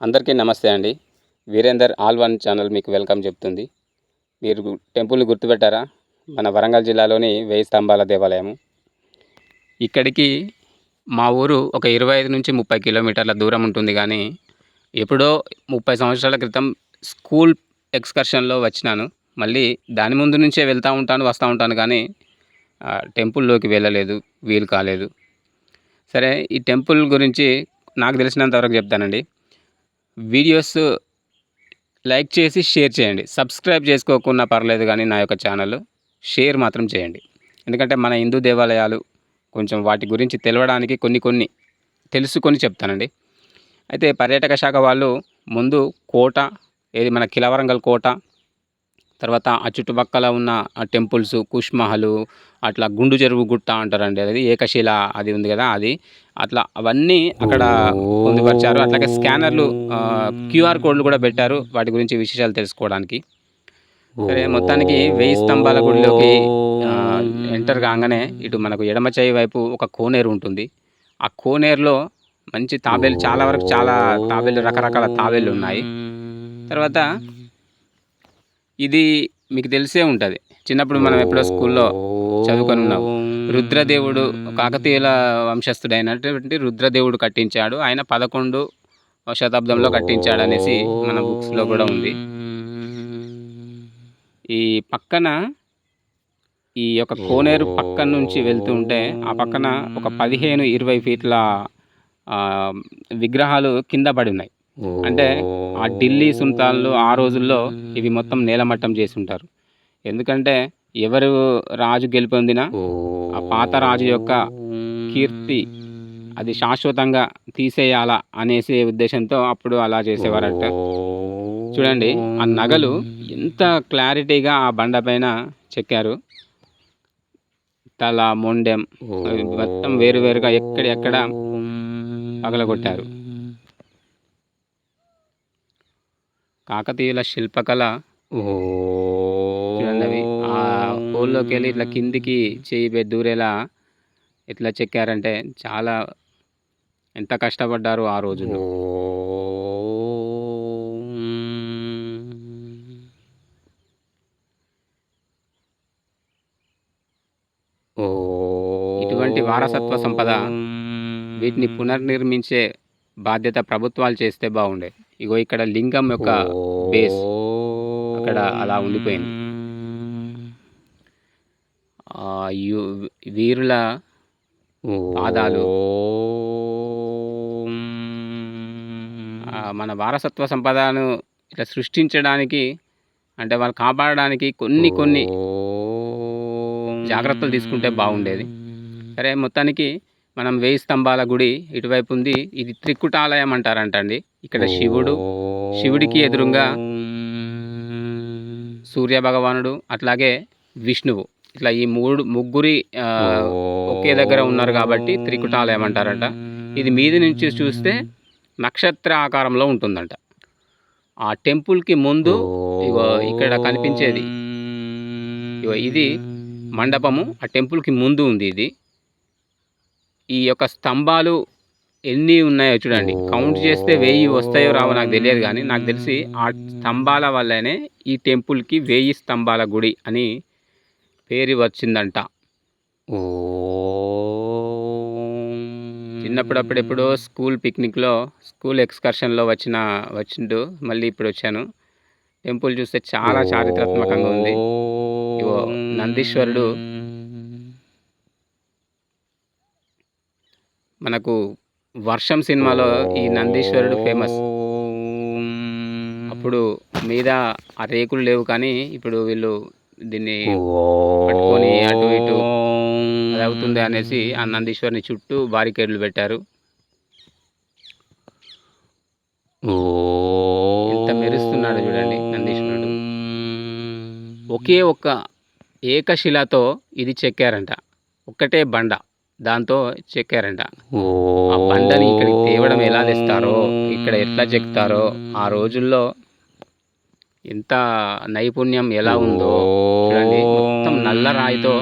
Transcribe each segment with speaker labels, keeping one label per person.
Speaker 1: అందరికీ నమస్తే అండి. వీరేందర్ ఆల్ వన్ ఛానల్ మీకు వెల్కమ్ చెప్తుంది. మీరు టెంపుల్ టెంపుల్ని గుర్తుపెట్టారా? మన వరంగల్ జిల్లాలోని వెయ్యి స్తంభాల దేవాలయము. ఇక్కడికి మా ఊరు ఒక ఇరవై ఐదు నుంచి ముప్పై కిలోమీటర్ల దూరం ఉంటుంది కానీ ఎప్పుడో ముప్పై సంవత్సరాల క్రితం స్కూల్ ఎక్స్కర్షన్లో వచ్చినాను. మళ్ళీ దాని ముందు నుంచే వెళ్తూ ఉంటాను వస్తూ ఉంటాను కానీ ఆ, టెంపుల్లోకి వెళ్ళలేదు వీలు కాలేదు. సరే ఈ టెంపుల్ గురించి నాకు తెలిసినంత వరకు చెప్తానండి. వీడియోస్ లైక్ చేసి షేర్ చేయండి. సబ్స్క్రైబ్ చేసుకోకున్నా పర్లేదు కానీ నా యొక్క ఛానల్ షేర్ మాత్రం చేయండి. ఎందుకంటే మన హిందూ దేవాలయాలు కొంచెం వాటి గురించి తెలవడానికి కొన్ని కొన్ని తెలుసుకొని చెప్తానండి. అయితే పర్యాటక శాఖ వాళ్ళు ముందు కోట ఏది మన కిలవరంగల్ కోట తర్వాత ఆ చుట్టుపక్కల ఉన్న ఆ టెంపుల్స్ కుష్మహలు అట్లా గుండు చెరువు గుట్ట అంటారండి అది ఏకశిల అది ఉంది కదా అది. అట్లా అవన్నీ అక్కడ పొందుపరిచారు. అట్లాగే స్కానర్లు క్యూఆర్ కోడ్లు కూడా పెట్టారు వాటి గురించి విశేషాలు తెలుసుకోవడానికి. సరే మొత్తానికి వెయ్యి స్తంభాల గుడిలోకి ఎంటర్ కాగానే ఇటు మనకు ఎడమ చేయి వైపు ఒక కోనేరు ఉంటుంది. ఆ కోనేరులో మంచి తాబేలు చాలా వరకు చాలా తాబేలు రకరకాల తాబేలు ఉన్నాయి. తర్వాత ఇది మీకు తెలిసే ఉంటుంది. చిన్నప్పుడు మనం ఎప్పుడో స్కూల్లో చదువుకొని ఉన్నాం. రుద్రదేవుడు కాకతీయుల వంశస్థుడైనటువంటి రుద్రదేవుడు కట్టించాడు. ఆయన పదకొండు శతాబ్దంలో కట్టించాడు అనేసి మన బుక్స్లో కూడా ఉంది. ఈ పక్కన ఈ యొక్క కోనేరు పక్కన నుంచి వెళ్తూ ఉంటే ఆ పక్కన ఒక పదిహేను ఇరవై ఫీట్ల విగ్రహాలు కింద పడి ఉన్నాయి. అంటే ఆ ఢిల్లీ సుల్తాన్లు ఆ రోజుల్లో ఇవి మొత్తం నేలమట్టం చేసి ఉంటారు ఎందుకంటే ఎవరు రాజు గెలుపొందినా ఆ పాత రాజు యొక్క కీర్తి అది శాశ్వతంగా తీసేయాలా అనేసి ఉద్దేశంతో అప్పుడు అలా చేసేవారట. చూడండి ఆ నగలు ఎంత క్లారిటీగా ఆ బండ పైన చెక్కారు. తల మొండెం అవి మొత్తం వేరు వేరుగా ఎక్కడెక్కడ పగలగొట్టారు. కాకతీయుల శిల్పకళ. ఆ హోల్లోకి వెళ్ళి ఇట్లా కిందికి చేయి దూరేలా ఎట్లా చెక్కారంటే చాలా ఎంత కష్టపడ్డారు ఆ రోజుల్లో. ఇటువంటి వారసత్వ సంపద వీటిని పునర్నిర్మించే బాధ్యత ప్రభుత్వాలు చేస్తే బాగుండే. ఇగో ఇక్కడ లింగం యొక్క బేస్ అక్కడ అలా ఉండిపోయింది. వీరుల పాదాలు. మన వారసత్వ సంపదను ఇట్లా సృష్టించడానికి అంటే వాళ్ళు కాపాడడానికి కొన్ని కొన్ని జాగ్రత్తలు తీసుకుంటే బాగుండేది. సరే మొత్తానికి మనం వేయి స్తంభాల గుడి ఇటువైపు ఉంది. ఇది త్రికుటాలయం అంటారంటండి. ఇక్కడ శివుడు శివుడికి ఎదురుగా సూర్య భగవానుడు అట్లాగే విష్ణువు. ఇట్లా ఈ మూడు ముగ్గురి ఒకే దగ్గర ఉన్నారు కాబట్టి త్రికుటాలయం అంటారంట. ఇది మీది నుంచి చూస్తే నక్షత్ర ఆకారంలో ఉంటుందంట. ఆ టెంపుల్కి ముందు ఇగో ఇక్కడ కనిపించేది. ఇగో ఇది మండపము. ఆ టెంపుల్కి ముందు ఉంది ఇది. ఈ యొక్క స్తంభాలు ఎన్ని ఉన్నాయో చూడండి. కౌంట్ చేస్తే వెయ్యి వస్తాయో రావో నాకు తెలియదు కానీ నాకు తెలిసి ఆ స్తంభాల వల్లనే ఈ టెంపుల్కి వెయ్యి స్తంభాల గుడి అని పేరు వచ్చిందంట. చిన్నప్పుడు అప్పుడెప్పుడో స్కూల్ పిక్నిక్లో స్కూల్ ఎక్స్కర్షన్లో వచ్చిన వచ్చిండు. మళ్ళీ ఇప్పుడు వచ్చాను. టెంపుల్ చూస్తే చాలా చారిత్రాత్మకంగా ఉంది. నందీశ్వరుడు మనకు వర్షం సినిమాలో ఈ నందీశ్వరుడు ఫేమస్. అప్పుడు మీద ఆ రేకులు లేవు కానీ ఇప్పుడు వీళ్ళు దీన్ని పట్టుకొని అటు ఇటు అవుతుంది అనేసి ఆ నందీశ్వరుని చుట్టూ బారికేడ్లు పెట్టారు. ఎంత మెరుస్తున్నాడు చూడండి నందీశ్వరుడు. ఒకే ఒక్క ఏకశిలతో ఇది చెక్కారంట. ఒక్కటే బండ. దాంతో చెక్కారంట. ఆ బండని ఇక్కడికి తేవడం ఎలా తెస్తారో ఇక్కడ ఎట్లా చెక్తారో ఆ రోజుల్లో ఎంత నైపుణ్యం ఎలా ఉందో చూడండి. మొత్తం నల్ల రాయితో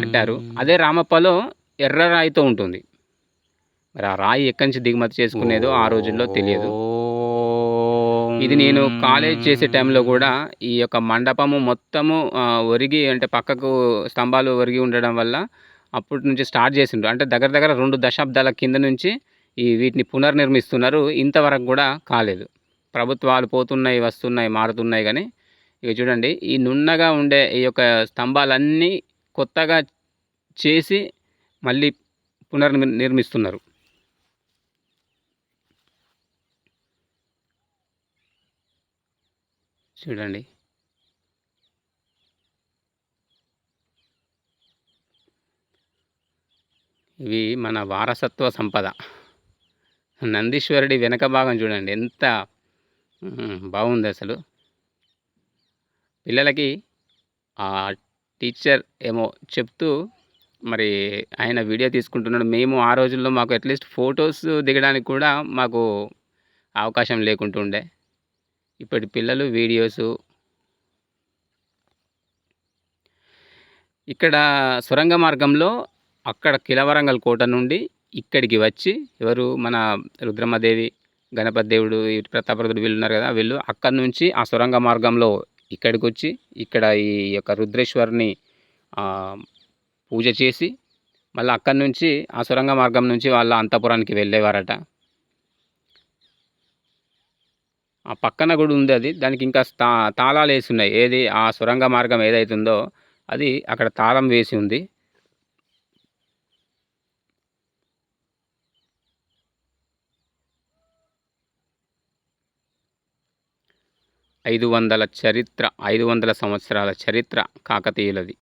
Speaker 1: కట్టారు. అదే రామప్పలో ఎర్ర రాయితో ఉంటుంది. మరి ఆ రాయి ఎక్కడి నుంచి దిగుమతి చేసుకునేదో ఆ రోజుల్లో తెలియదు. ఇది నేను కాలేజ్ చేసే టైంలో కూడా ఈ యొక్క మండపము మొత్తము ఒరిగి అంటే పక్కకు స్తంభాలు ఒరిగి ఉండడం వల్ల అప్పటి నుంచి స్టార్ట్ చేసిండ్రు. అంటే దగ్గర దగ్గర రెండు దశాబ్దాల కింద నుంచి ఈ వీటిని పునర్నిర్మిస్తున్నారు. ఇంతవరకు కూడా కాలేదు. ప్రభుత్వాలు పోతున్నాయి వస్తున్నాయి మారుతున్నాయి కానీ ఇక చూడండి ఈ నున్నగా ఉండే ఈ యొక్క స్తంభాలన్నీ కొత్తగా చేసి మళ్ళీ పునర్నిర్మిస్తున్నారు. చూడండి. ఇవి మన వారసత్వ సంపద. నందీశ్వరుడి వెనక భాగం చూడండి ఎంత బాగుంది అసలు. పిల్లలకి ఆ టీచర్ ఏమో చెప్తూ మరి ఆయన వీడియో తీసుకుంటున్నాడు. మేము ఆ రోజుల్లో మాకు అట్లీస్ట్ ఫొటోస్ దిగడానికి కూడా మాకు అవకాశం లేకుంటుండే. ఇప్పటి పిల్లలు వీడియోసు. ఇక్కడ సొరంగ మార్గంలో అక్కడ కిలవరంగల్ కోట నుండి ఇక్కడికి వచ్చి ఎవరు మన రుద్రమ్మదేవి గణపతి దేవుడు ఈ ప్రతాపరుద్రుడు వీళ్ళు ఉన్నారు కదా వీళ్ళు అక్కడి నుంచి ఆ సొరంగ మార్గంలో ఇక్కడికి వచ్చి ఇక్కడ ఈ యొక్క రుద్రేశ్వరిని పూజ చేసి మళ్ళీ అక్కడి నుంచి ఆ సొరంగ మార్గం నుంచి వాళ్ళ అంతపురానికి వెళ్ళేవారట. ఆ పక్కన కూడా ఉంది అది. దానికి ఇంకా తా తాళాలు వేసి ఉన్నాయి. ఏది ఆ సొరంగ మార్గం ఏదైతుందో అది అక్కడ తాళం వేసి ఉంది. ఐదు వందల చరిత్ర ఐదు వందల సంవత్సరాల చరిత్ర కాకతీయులది.